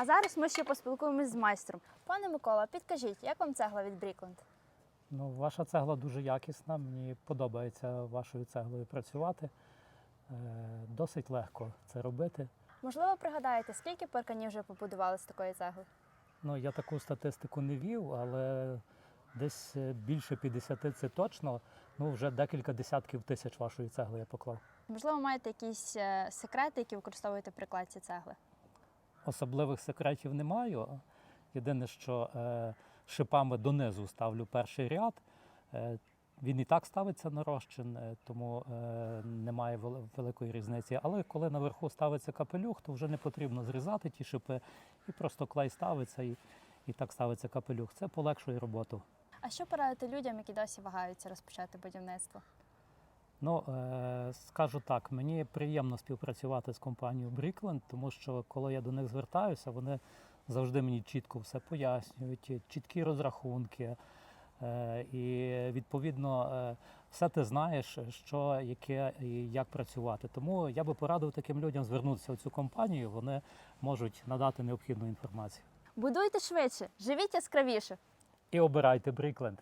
А зараз ми ще поспілкуємось з майстром. Пане Микола, підкажіть, як вам цегла від Брікленд? Ну, ваша цегла дуже якісна. Мені подобається вашою цеглою працювати. Е, Досить легко це робити. Можливо, пригадаєте, скільки парканів вже побудували з такої цегли? Ну, я таку статистику не вів, але десь е, більше 50 це точно. Ну, вже декілька десятків тисяч вашої цегли я поклав. Можливо, маєте якісь е, секрети, які використовуєте при кладці цегли? Особливих секретів не маю. Єдине, що е, шипами донизу ставлю перший ряд. Е, він і так ставиться на розчин, е, тому немає великої різниці. Але коли наверху ставиться капелюх, то вже не потрібно зрізати ті шипи, і просто клей ставиться, і, і так ставиться капелюх. Це полегшує роботу. А що порадити людям, які досі вагаються розпочати будівництво? Ну, е, скажу так, мені приємно співпрацювати з компанією Брікленд, тому що коли я до них звертаюся, вони завжди мені чітко все пояснюють, чіткі розрахунки. Е, і відповідно е, все ти знаєш, що яке і як працювати. Тому я би порадив таким людям звернутися в цю компанію. Вони можуть надати необхідну інформацію. Будуйте швидше, живіть яскравіше. І обирайте Брікленд.